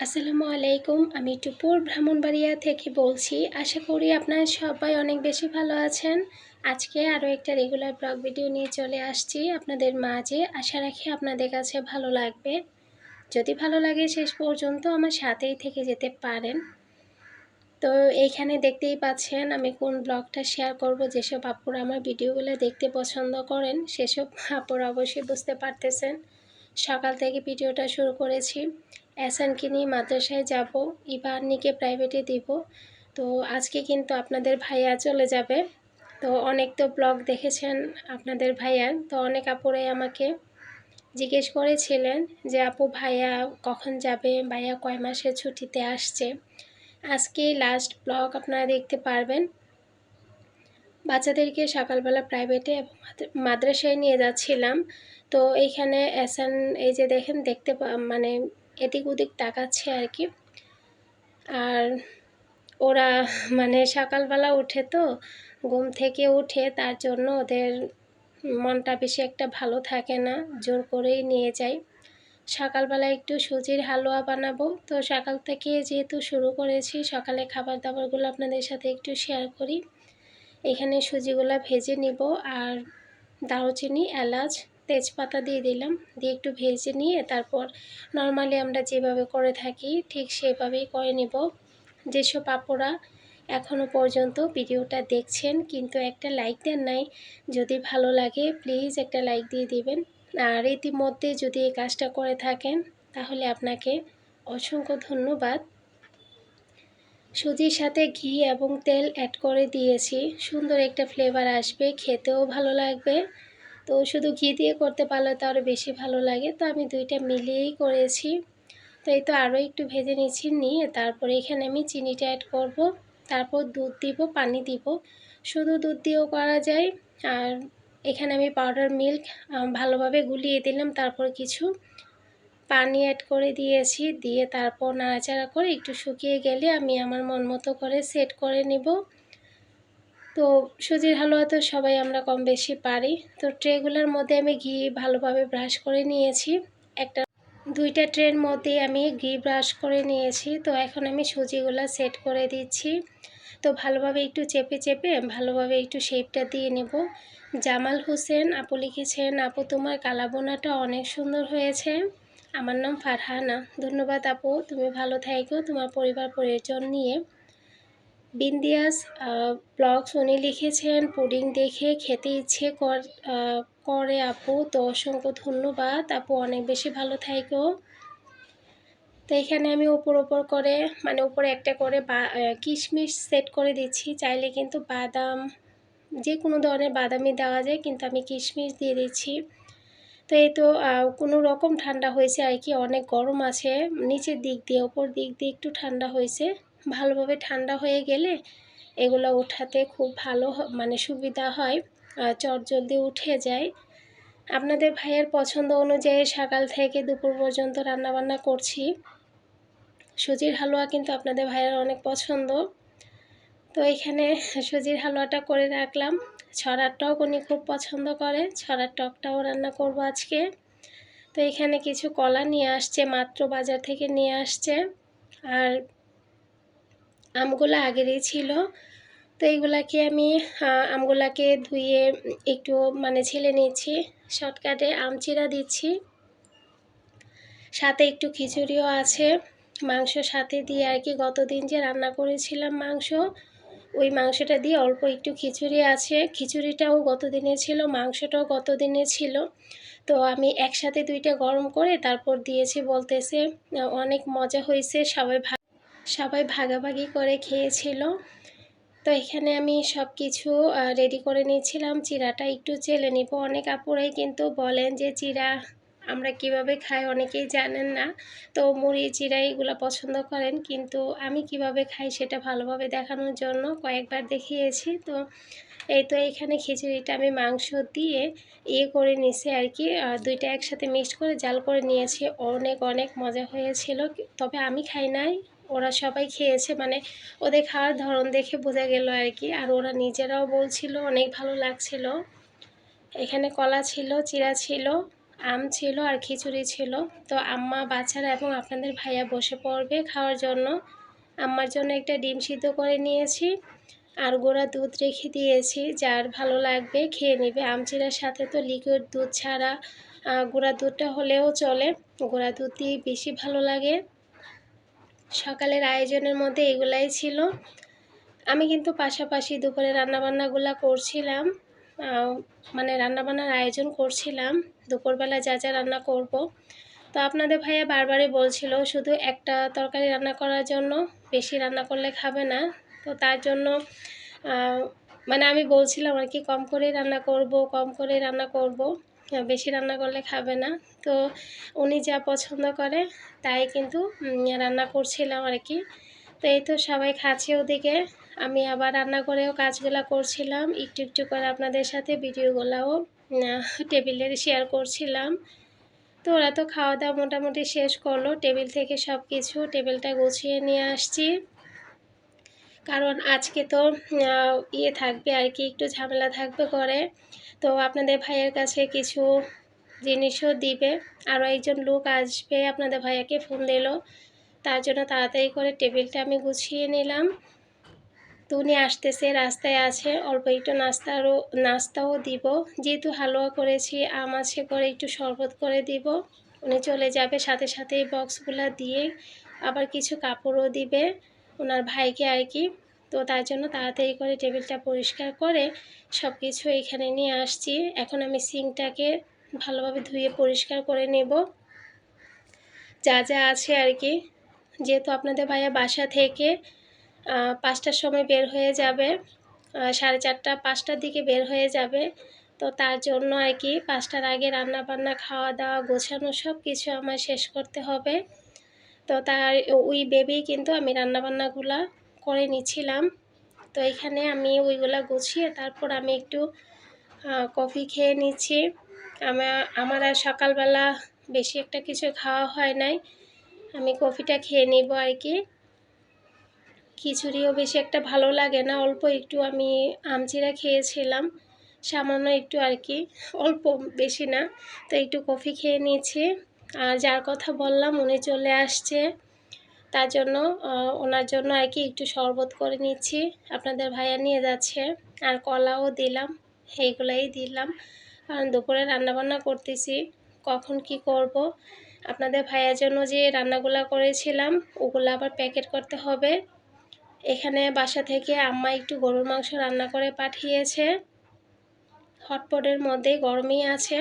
আসসালামু আলাইকুম, আমি টুপুর ব্রাহ্মণবাড়িয়া থেকে বলছি। আশা করি আপনারা সবাই অনেক বেশি ভালো আছেন। আজকে আরও একটা রেগুলার ব্লগ ভিডিও নিয়ে চলে আসছি আপনাদের মাঝে। আশা রাখি আপনাদের কাছে ভালো লাগবে। যদি ভালো লাগে শেষ পর্যন্ত আমার সাথেই থেকে যেতে পারেন। তো এইখানে দেখতেই পাচ্ছেন আমি কোন ব্লগটা শেয়ার করব, যেসব আপুরা আমার ভিডিওগুলো দেখতে পছন্দ করেন, সেসব আপুরা অবশ্যই বুঝতে পারতেছেন। সকাল থেকে ভিডিওটা শুরু করেছি। অ্যাসানকে নিয়ে মাদ্রাসায় যাব ইবারনিকে প্রাইভেটে দিব। তো আজকে কিন্তু আপনাদের ভাইয়া চলে যাবে। তো অনেক তো ব্লগ দেখেছেন আপনাদের ভাইয়ার তো অনেক আপুরাই আমাকে জিজ্ঞেস করেছিলেন যে, আপু, ভাইয়া কখন যাবে? ভাইয়া কয় মাসে ছুটিতে আসছে? আজকে লাস্ট ব্লগ আপনারা দেখতে পারবেন। বাচ্চাদেরকে সকালবেলা প্রাইভেটে এবং মাদ্রাসায় নিয়ে যাচ্ছিলাম। তো এইখানে এসান এই যে দেখেন, দেখতে মানে এদিক ওদিক তাকাচ্ছে আর কি আর ওরা মানে সকালবেলা উঠে তো, ঘুম থেকে উঠে তার জন্য ওদের মনটা বেশি একটা ভালো থাকে না, জোর করেই নিয়ে যাই। সকালবেলা একটু সুজির হালুয়া বানাবো। তো সকাল থেকে যেহেতু শুরু করেছি, সকালে খাবার দাবারগুলো আপনাদের সাথে একটু শেয়ার করি। এখানে সুজিগুলো ভেজে নিব আর দারুচিনি, এলাচ তেজপাতা দিয়ে দিলাম, দিয়ে একটু ভেজে নিয়ে তারপর নর্মালি আমরা যেভাবে করে থাকি ঠিক সেভাবেই করে নেব। যেসব পাপড়া এখনও পর্যন্ত ভিডিওটা দেখছেন কিন্তু একটা লাইক দেন নাই, যদি ভালো লাগে প্লিজ একটা লাইক দিয়ে দিবেন। আর ইতিমধ্যে যদি এই কাজটা করে থাকেন তাহলে আপনাকে অসংখ্য ধন্যবাদ। সুজির সাথে ঘি এবং তেল অ্যাড করে দিয়েছি, সুন্দর একটা ফ্লেভার আসবে, খেতেও ভালো লাগবে। তো শুধু ঘি দিয়ে করতে পারলে তো আরও বেশি ভালো লাগে। তো আমি দুইটা মিলিয়েই করেছি। তো এই তো আরও একটু ভেজে নিচ্ছি, নিয়ে তারপরে এখানে আমি চিনিটা অ্যাড করব। তারপর দুধ দিব, পানি দিব। শুধু দুধ দিয়েও করা যায়। আর এখানে আমি পাউডার মিল্ক ভালোভাবে গুলিয়ে দিলাম। তারপর কিছু পানি অ্যাড করে দিয়েছি। দিয়ে তারপর নাড়াচাড়া করে একটু শুকিয়ে গেলে আমি আমার মন মতো করে সেট করে নিব। তো সুজির হালুয়া তো সবাই আমরা কম বেশি পারি। তো ট্রেগুলোর মধ্যে আমি ঘি ভালোভাবে ব্রাশ করে নিয়েছি। একটা, দুইটা ট্রের মধ্যে আমি ঘি ব্রাশ করে নিয়েছি। তো এখন আমি সুজিগুলো সেট করে দিচ্ছি। তো ভালোভাবে একটু চেপে চেপে ভালোভাবে একটু শেপটা দিয়ে নেব। জামাল হোসেন, আপু লিখেছেন, আপু, তোমার কালাবোনাটা অনেক সুন্দর হয়েছে। আমার নাম ফারহানা। ধন্যবাদ আপু। তুমি ভালো থাকো তোমার পরিবার পরিজন নিয়ে। বিন্দিয়াস ব্লগস উনি লিখেছেন পুডিং দেখে খেতে ইচ্ছে কর করে আপু। তো অসংখ্য ধন্যবাদ। আপু, অনেক বেশি ভালো থাকো তো এখানে আমি উপর উপর করে মানে উপরে একটা করে বা কিশমিশ সেট করে দিচ্ছি। চাইলে কিন্তু বাদাম, যে কোনো ধরনের বাদামি দেওয়া যায়, কিন্তু আমি কিশমিশ দিয়ে দিচ্ছি। তো এই তো কোনো রকম ঠান্ডা হয়েছে আর কি, অনেক গরম আছে। নিচের দিক দিয়ে, ওপর দিক দিয়ে একটু ঠান্ডা হয়েছে। ভালোভাবে ঠান্ডা হয়ে গেলে এগুলো ওঠাতে খুব ভালো মানে সুবিধা হয় চট জলদি উঠে যায়। আপনাদের ভাইয়ের পছন্দ অনুযায়ী সকাল থেকে দুপুর পর্যন্ত রান্নাবান্না করছি। সুজির হালুয়া কিন্তু আপনাদের ভাইয়ের অনেক পছন্দ। তো এখানে সুজির হালুয়াটা করে রাখলাম। ছড়ার টক উনি খুব পছন্দ করে, ছড়ার টকটাও রান্না করব আজকে। তো এখানে কিছু কলা নিয়ে আসছে, মাত্র বাজার থেকে নিয়ে আসছে। আর আমগুলো আগেরই ছিল। তো এইগুলাকে আমি আমগুলাকে ধুয়ে একটু মানে ছেলে নিচ্ছি শর্টকাটে আমচিরা দিচ্ছি। সাথে একটু খিচুড়িও আছে, মাংস সাথে দিয়ে আর কি গতদিন যে রান্না করেছিলাম মাংস, ওই মাংসটা দিয়ে অল্প একটু খিচুড়ি আছে। খিচুড়িটাও গত দিনে ছিল, মাংসটাও গত দিনে ছিল। তো আমি একসাথে দুইটা গরম করে তারপর দিয়েছি বলতেছে, অনেক মজা হয়েছে, সবাই সবাই ভাগাভাগি করে খেয়েছিল। তো এখানে আমি সব কিছু রেডি করে নিয়েছিলাম। চিরাটা একটু চেলে নিব। অনেক আপুরাই কিন্তু বলেন যে, চিরা, আমরা কীভাবে খাই? অনেকেই জানেন না। তো মুড়ি, চিরা এগুলো পছন্দ করেন। কিন্তু আমি কীভাবে খাই সেটা ভালোভাবে দেখানোর জন্য কয়েকবার দেখিয়েছি। তো এই তো এখানে খিচুড়িটা আমি মাংস দিয়ে ইয়ে করে নিছি আর কি। দুইটা একসাথে মিক্সড করে জাল করে নিয়েছি। অনেক অনেক মজা হয়েছিল। তবে আমি খাই নাই। ওরা সবাই খেয়েছে মানে ওদের খাওয়ার ধরন দেখে বোঝা গেল আর কি। আর ওরা নিজেরাও বলছিল, অনেক ভালো লাগছিল। এখানে কলা ছিল চিরা ছিল, আম ছিল আর খিচুড়ি ছিল। তো আম্মা, বাচ্চারা এবং আপনাদের ভাইয়া বসে পড়বে খাওয়ার জন্য। আম্মার জন্য একটা ডিম সিদ্ধ করে নিয়েছি আর গোড়া দুধ রেখে দিয়েছি। যার ভালো লাগবে খেয়ে নেবে। আমচিরার সাথে তো লিকুইড দুধ ছাড়া গুঁড়া দুধটা হলেও চলে। গুঁড়া দুধ দিয়ে বেশি ভালো লাগে। সকালের আয়োজনের মধ্যে এগুলাই ছিল। আমি কিন্তু পাশাপাশি দুপুরে রান্নাবান্নাগুলো করছিলাম। মানে রান্নাবান্নার আয়োজন করছিলাম। দুপুরবেলা যা যা রান্না করব। তো আপনাদের ভাইয়া বারবারই বলছিল, শুধু একটা তরকারি রান্না করার জন্য, বেশি রান্না করলে খাবে না। তো তার জন্য মানে আমি বলছিলাম আর কি, কম করেই রান্না করব, কম করেই রান্না করব। বেশি রান্না করলে খাবে না। তো উনি যা পছন্দ করে, তাই কিন্তু রান্না করছিলাম আর কি। তো এই তো সবাই খাচ্ছে ওদিকে। আমি আবার রান্না করেও কাজগুলো করছিলাম। একটু একটু করে আপনাদের সাথে ভিডিওগুলোও টেবিলের শেয়ার করছিলাম। তো ওরা তো খাওয়া দাওয়া মোটামুটি শেষ করল। টেবিল থেকে সব কিছু টেবিলটা গুছিয়ে নিয়ে আসছি। কারণ আজকে তো ইয়ে থাকবে আর কি, একটু ঝামেলা থাকবে করে তো আপনাদের ভাইয়ের কাছে কিছু জিনিসও দিবে। আরও একজন লোক আসবে আপনাদের ভাইয়াকে ফোন দিল। তার জন্য তাড়াতাড়ি করে টেবিলটা আমি গুছিয়ে নিলাম। তো উনি আসতেছে, রাস্তায় আছে। অল্প একটু নাস্তারও, নাস্তাও দিব। যেহেতু হালুয়া করেছি, আম আছে করে একটু শরবত করে দিব। উনি চলে যাবে, সাথে সাথে এই বক্সগুলো দিয়ে আবার কিছু কাপড়ও দিবে। ওনার ভাইকে আর কি। তো তার জন্য তাড়াতাড়ি করে টেবিলটা পরিষ্কার করে সব কিছু এখানে নিয়ে আসছি। এখন আমি সিঙ্কটাকে ভালোভাবে ধুয়ে পরিষ্কার করে নেব। যা যা আছে আর কি। যেহেতু আপনাদের ভাইয়া বাসা থেকে পাঁচটার সময় বের হয়ে যাবে সাড়ে চারটা, পাঁচটার দিকে বের হয়ে যাবে। তো তার জন্য আর কি পাঁচটার আগে রান্না বান্না খাওয়া দাওয়া গোছানো সব কিছু আমার শেষ করতে হবে। তো তার ওই বেবি কিন্তু আমি রান্নাবান্নাগুলা করে নিচ্ছিলাম তো এখানে আমি ওইগুলা গুছিয়ে তারপর আমি একটু কফি খেয়ে নিচ্ছি। আমার আমার আর সকালবেলা বেশি একটা কিছু খাওয়া হয় নাই। আমি কফিটা খেয়ে নিব আর কি। খিচুড়িও বেশি একটা ভালো লাগে না, অল্প একটু আমি আমচিরা খেয়েছিলাম, সামান্য একটু আর কি, অল্প বেশি না। তো একটু কফি খেয়ে নিয়েছি আর যার কথা বললাম উনি চলে আসছে। তার জন্য ওনার জন্য আর কি একটু শরবত করে নিচ্ছি। আপনাদের ভাইয়া নিয়ে যাচ্ছে। আর কলাও দিলাম এইগুলাই দিলাম। কারণ দুপুরে রান্নাবান্না করতেছি, কখন কি করব? আপনাদের ভাইয়ার জন্য যে রান্নাগুলো করেছিলাম, ওগুলো আবার প্যাকেট করতে হবে। এখানে বাসা থেকে আম্মা একটু গরুর মাংস রান্না করে পাঠিয়েছে। হটপটের মধ্যে গরমই আছে।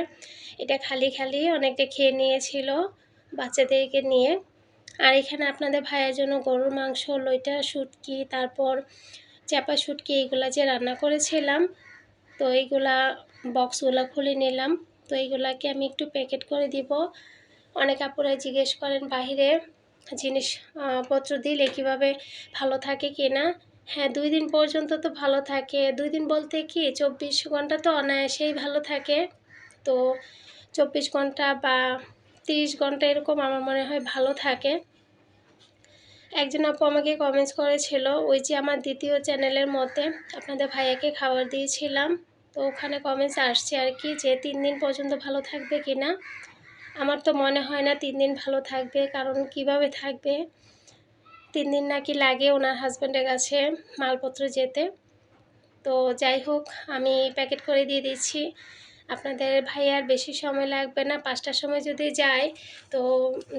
এটা খালি খালি অনেকটা খেয়ে নিয়েছিল বাচ্চাদেরকে নিয়ে। আর এখানে আপনাদের ভাইয়ের জন্য গরুর মাংস, লইটা, শুটকি, তারপর চাপা শুটকি এইগুলা যে রান্না করেছিলাম, তো এইগুলা বক্সগুলো খুলে নিলাম। তো এইগুলাকে আমি একটু প্যাকেট করে দিব। অনেক আপুরা জিজ্ঞেস করেন বাহিরে জিনিসপত্র দিলে কীভাবে ভালো থাকে কি না হ্যাঁ দুই দিন পর্যন্ত তো ভালো থাকে। দুই দিন বলতে কি, চব্বিশ ঘণ্টা তো অনায়াসেই ভালো থাকে। তো চব্বিশ ঘণ্টা বা তিরিশ ঘণ্টা এরকম আমার মনে হয় ভালো থাকে। একজন আপু আমাকে কমেন্টস করেছিল, ওই যে আমার দ্বিতীয় চ্যানেলের মধ্যে আপনাদের ভাইয়াকে খাবার দিয়েছিলাম, তো ওখানে কমেন্টস আসছে আর কি যে তিন দিন পর্যন্ত ভালো থাকবে কি না? আমার তো মনে হয় না তিন দিন ভালো থাকবে, কারণ কীভাবে থাকবে? তিন দিন নাকি লাগে ওনার হাজব্যান্ডের কাছে মালপত্র যেতে। তো যাই হোক, আমি প্যাকেট করে দিয়ে দিচ্ছি আপনাদের ভাই আর বেশি সময় লাগবে না। পাঁচটার সময় যদি যায়, তো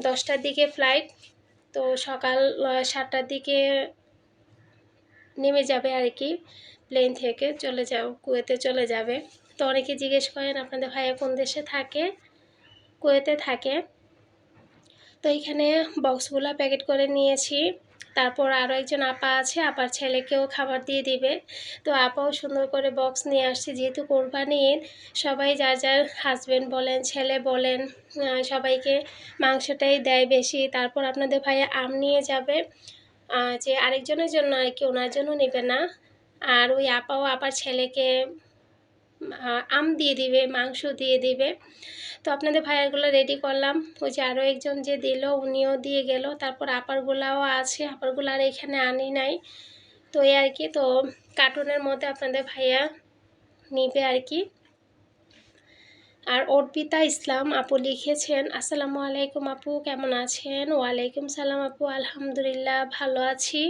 দশটার দিকে ফ্লাইট তো সকাল সাতটার দিকে নেমে যাবে আর কি প্লেন থেকে চলে যাও, কুয়েতে চলে যাবে। তো অনেকে জিজ্ঞেস করেন, আপনাদের ভাইয়া কোন দেশে থাকে? কুয়েতে থাকে। তো এখানে বক্সগুলো প্যাকেট করে নিয়েছি। তারপর আরও একজন আপা আছে, আপার ছেলেকেও খাবার দিয়ে দিবে। তো আপাও সুন্দর করে বক্স নিয়ে আসছে। যেহেতু কোরবানি ঈদ সবাই যার যার হাজব্যান্ড বলেন, ছেলে বলেন সবাইকে মাংসটাই দেয় বেশি। তারপর আপনাদের ভাইয়া আম নিয়ে যাবে। যে আরেকজনের জন্য আর কি, ওনার জন্য নেবে না। আর ওই আপাও আপার ছেলেকে আম দিয়ে দিবে, মাংস দিয়ে দিবে। তো আপনাদের ভাইয়ারগুলো রেডি করলাম। ওই যে আরও একজন যে দিল, উনিও দিয়ে গেল। তারপর আপারগুলাও আছে, আপারগুলো আর এখানে আনি নাই। তো এই আর কি, তো কার্টুনের মধ্যে আপনাদের ভাইয়া নিবে আর কি। আর অর্পিতা ইসলাম আপু লিখেছেন, আসসালামু আলাইকুম আপু, কেমন আছেন? ওয়ালাইকুম সালাম আপু, আলহামদুলিল্লাহ, ভালো আছি।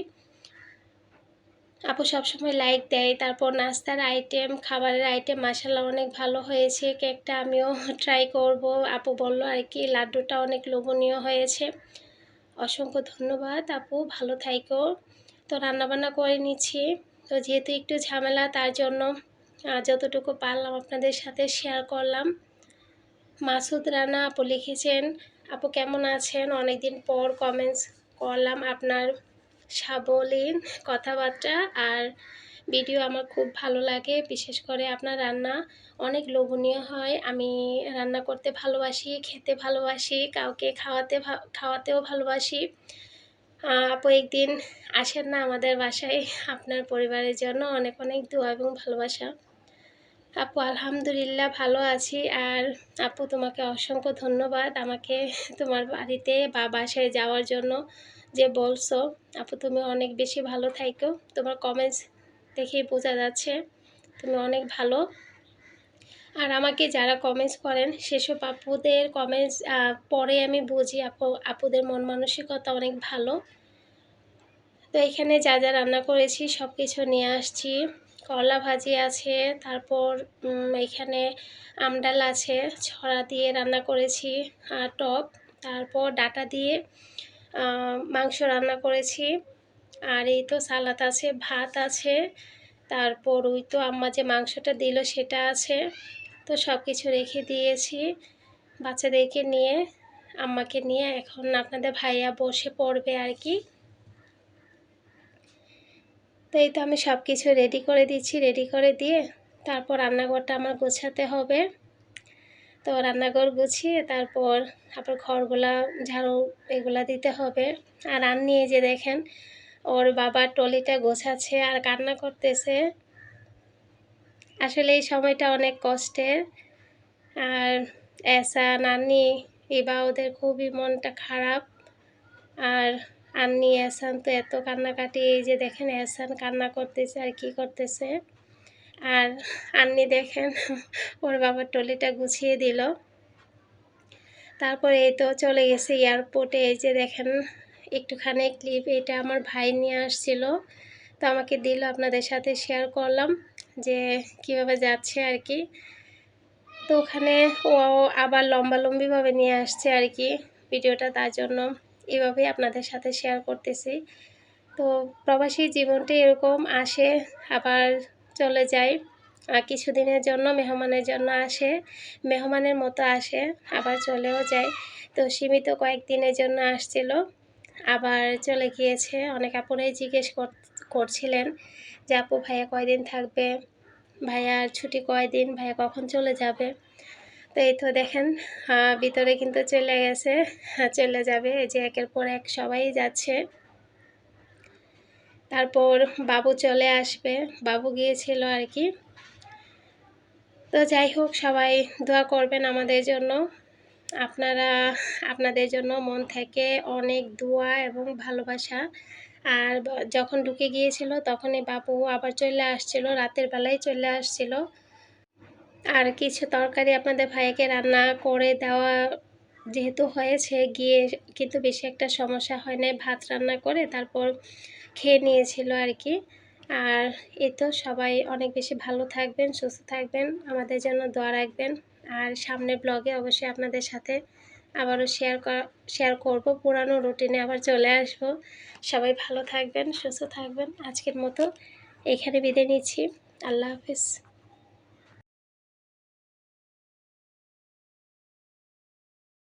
আপু সবসময় লাইক দেয়। তারপর নাস্তার আইটেম খাবারের আইটেম মাসাল্লাহ অনেক ভালো হয়েছে। কেকটা আমিও ট্রাই করব। আপু বলল আর কি, লাড্ডুটা অনেক লোভনীয় হয়েছে। অসংখ্য ধন্যবাদ আপু, ভালো থাইকো। তো রান্নাবান্না করে নিচ্ছি। তো যেহেতু একটু ঝামেলা, তার জন্য যতটুকু পারলাম আপনাদের সাথে শেয়ার করলাম। মাসুদ রানা আপু লিখেছেন, আপু কেমন আছেন? অনেকদিন পর কমেন্টস করলাম আপনার সাবলীন কথাবার্তা আর ভিডিও আমার খুব ভালো লাগে। বিশেষ করে আপনার রান্না অনেক লোভনীয় হয়। আমি রান্না করতে ভালোবাসি, খেতে ভালোবাসি, কাউকে খাওয়াতে খাওয়াতেও ভালোবাসি। আপু একদিন আসেন না আমাদের বাসায়। আপনার পরিবারের জন্য অনেক অনেক দোয়া এবং ভালোবাসা। আপু আলহামদুলিল্লাহ ভালো আছি আর আপু তোমাকে অসংখ্য ধন্যবাদ। আমাকে তোমার বাড়িতে বা বাসায় যাওয়ার জন্য যে বলছো, আপু তুমি অনেক বেশি ভালো থাইকো। তোমার কমেন্টস দেখেই বোঝা যাচ্ছে তুমি অনেক ভালো। আর আমাকে যারা কমেন্টস করেন, সেসব আপুদের কমেন্টস পরে আমি বুঝি আপু, আপুদের মন মানসিকতা অনেক ভালো। তো এখানে যা যা রান্না করেছি সব কিছু নিয়ে আসছি। করলা ভাজি আছে, তারপর এখানে আমডাল আছে, ছড়া দিয়ে রান্না করেছি, আর টপ তারপর ডাটা দিয়ে মাংস রান্না করেছি। আর এই তো সালাদ আছে, ভাত আছে। তারপর ওই তো আম্মা যে মাংসটা দিল সেটা আছে। তো সব কিছু রেখে দিয়েছি বাচ্চাদেরকে নিয়ে, আম্মাকে নিয়ে। এখন আপনাদের ভাইয়া বসে পড়বে আর কি। তো এই তো আমি সব কিছু রেডি করে দিচ্ছি, রেডি করে দিয়ে তারপর রান্নাঘরটা আমার গোছাতে হবে। তো রান্নাঘর গুছিয়ে তারপর তারপর ঘরগুলা, ঝাড়ু এগুলা দিতে হবে। আর আর নিয়ে যে দেখেন, ওর বাবার টলিটা গোছাচ্ছে আর কান্না করতেছে। আসলে এই সময়টা অনেক কষ্টের। আর এসা নানি এবা, ওদের খুবই মনটা খারাপ। আর আন্নি, এসান তো এত কান্নাকাটি, এই যে দেখেন, এসান কান্না করতেছে আর কি করতেছে। আর আন্নি দেখেন, ওর বাবার টলিটা গুছিয়ে দিল। তারপরে এই তো চলে গেছে এয়ারপোর্টে। এই যে দেখেন, একটুখানি ক্লিপ এটা আমার ভাই নিয়ে আসছিল। তো আমাকে দিল, আপনাদের সাথে শেয়ার করলাম যে কীভাবে যাচ্ছে আর কি। তো ওখানে ও আবার লম্বা লম্বিভাবে নিয়ে আসছে আর কি ভিডিওটা, তার জন্য এভাবেই আপনাদের সাথে শেয়ার করতেছি। তো প্রবাসী জীবনটি এরকম আসে, আবার চলে যায়। কিছুদিনের জন্য মেহমানের জন্য আসে। মেহমানের মতো আসে, আবার চলেও যায়। তো সীমিত কয়েকদিনের জন্য আসছিল। আবার চলে গিয়েছে। অনেক আপুরাই জিজ্ঞেস করছিলেন যে, আপু, ভাইয়া কয়দিন থাকবে? ভাইয়ার ছুটি কয়দিন? ভাইয়া কখন চলে যাবে? তো এই তো দেখেন ভিতরে কিন্তু চলে গেছে, চলে যাবে। এই যে একের পর এক সবাই যাচ্ছে। তারপর বাবু চলে আসবে। বাবু গিয়েছিল আর কি। তো যাই হোক, সবাই দোয়া করবেন আমাদের জন্য। আপনারা, আপনাদের জন্য মন থেকে অনেক দোয়া এবং ভালোবাসা। আর যখন ঢুকে গিয়েছিল, তখনই বাবু আবার চলে আসছিল, রাতের বেলায় চলে আসছিল। আর কিছু তরকারি আপনাদের ভাইকে রান্না করে দেওয়া যেহেতু হয়েছে, গিয়ে কিন্তু বেশি একটা সমস্যা হয় নাই। ভাত রান্না করে তারপর খেয়ে নিয়েছিল আর কি। আর এ তো সবাই অনেক বেশি ভালো থাকবেন, সুস্থ থাকবেন, আমাদের জন্য দোয়া রাখবেন। আর সামনের ব্লগে অবশ্যই আপনাদের সাথে আবারও শেয়ার শেয়ার করব, পুরানো রুটিনে আবার চলে আসব। সবাই ভালো থাকবেন, সুস্থ থাকবেন। আজকের মতো এখানে বিদায় নিচ্ছি। আল্লাহ হাফিজ।